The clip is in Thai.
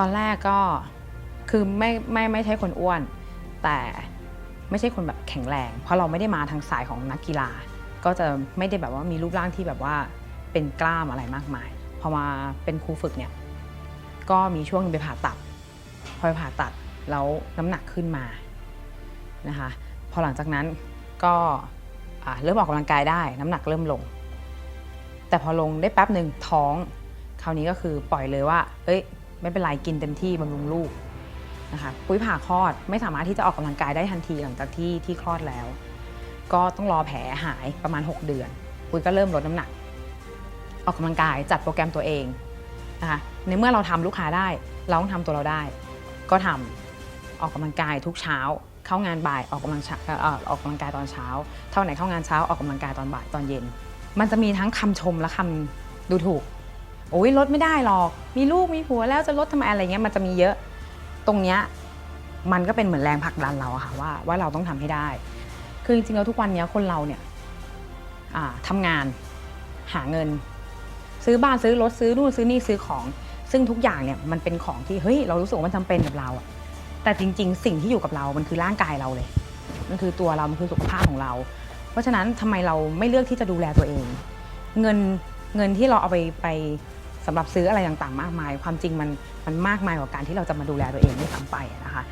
ตอนแรกก็คือไม่ไม่ไม่ใช่คนอ้วน แต่ไม่ใช่คนแบบแข็งแรง เพราะเราไม่ได้มาทางสายของนักกีฬา ก็จะไม่ได้แบบว่ามีรูปร่างที่แบบว่าเป็นกล้ามอะไรมากมายพอมาเป็นครูฝึกเนี่ยก็มีช่วงไปผ่าตัด พอไปผ่าตัดแล้วน้ำหนักขึ้นมานะคะ พอหลังจากนั้นก็อ่าเริ่มออกกำลังกายได้น้ำหนักเริ่มลง แต่พอลงได้แป๊บหนึ่งท้อง คราวนี้ก็คือปล่อยเลยว่า เอ้ย ไม่เป็นไรกินเต็มที่บำรุงลูกนะคะปุ้ยผ่าคลอดไม่สามารถที่จะออกกำลังกายได้ทันทีหลังจากที่ที่คลอดแล้ว ก็ต้องรอแผลหายประมาณ 6 เดือน ปุ้ยก็เริ่มลดน้ำหนัก ออกกำลังกายจัดโปรแกรมตัวเองนะคะในเมื่อเราทำลูกค้าได้ เราต้องทำตัวเราได้ ก็ทำออกกำลังกายทุกเช้า เข้างานบ่ายออกกำลังช้าเอ่อออกกำลังกายตอนเช้า เท่าไหนเข้างานเช้าออกกำลังกายตอนบ่ายตอนเย็น มันจะมีทั้งคำชมและคำดูถูกโอ้ยลดไม่ได้หรอก มีลูกมีผัวแล้วจะลดทำไมอะไรเงี้ยมันจะมีเยอะ ตรงเนี้ยมันก็เป็นเหมือนแรงผลักดันเราอะค่ะว่าว่าเราต้องทำให้ได้ คือจริงๆแล้วทุกวันเนี้ยคนเราเนี่ยอ่าทำงานหาเงิน ซื้อบ้านซื้อรถซื้อนู่นซื้อนี่ซื้อของ ซึ่งทุกอย่างเนี่ยมันเป็นของที่เฮ้ยเรารู้สึกว่ามันจำเป็นกับเราอะแต่จริง ๆ สิ่งที่อยู่กับเรา มันคือร่างกายเราเลย มันคือตัวเรา มันคือสุขภาพของเรา เพราะฉะนั้นทำไมเราไม่เลือกที่จะดูแลตัวเอง เงินเงินที่เราเอาไปไป สำหรับซื้ออะไรต่างๆมากมาย ความจริงมันมันมากมายกว่าการที่เราจะมาดูแลตัวเองด้วยซ้ำไปนะคะ